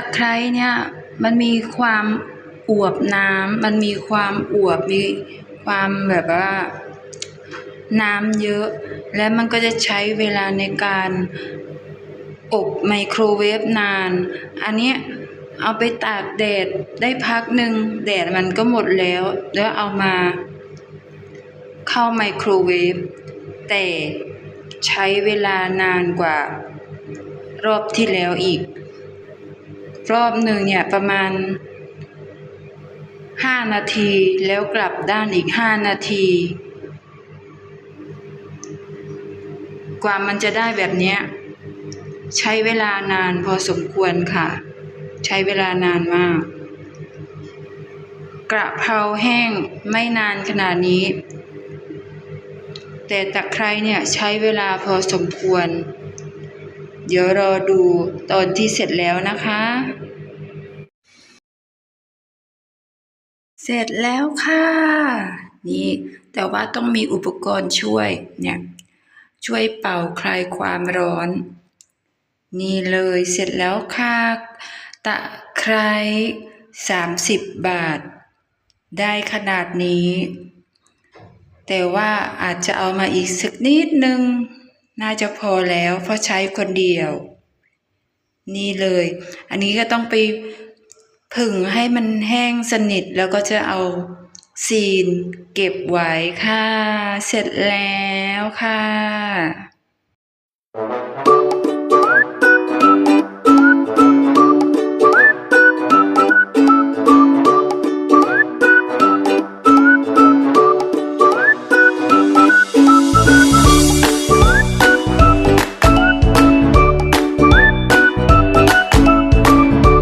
ตะไคร้เนี่ยมันมีความอวบน้ำมันมีความอวบมีความแบบว่าน้ำเยอะ และมันก็จะใช้เวลาในการอบไมโครเวฟนาน อันนี้เอาไปตากแดดได้พักหนึ่งแดดมันก็หมดแล้ว แล้วเอามาเข้าไมโครเวฟแต่ใช้เวลานานกว่ารอบที่แล้วอีก รอบหนึ่งเนี่ยประมาณห้านาทีแล้วกลับด้านอีกห้านาที กว่ามันจะได้แบบนี้ใช้เวลานานพอสมควรค่ะ ใช้เวลานานมาก กระเพราแห้งไม่นานขนาดนี้ แต่ตะไคร้เนี่ยใช้เวลาพอสมควร เดี๋ยวรอดูตอนที่เสร็จแล้วนะคะ เสร็จแล้วค่ะ นี่แต่ว่าต้องมีอุปกรณ์ช่วยเนี่ยช่วยเป่าคลายความร้อน นี่เลยเสร็จแล้วค่ะ ตะไคร้สามสิบบาท ได้ขนาดนี้ แต่ว่าอาจจะเอามาอีกสักนิดนึง น่าจะพอแล้วเพราะใช้คนเดียว นี่เลย อันนี้ก็ต้องไปผึ่งให้มันแห้งสนิทแล้วก็จะเอาซีนเก็บไว้ค่ะ เสร็จแล้วค่ะ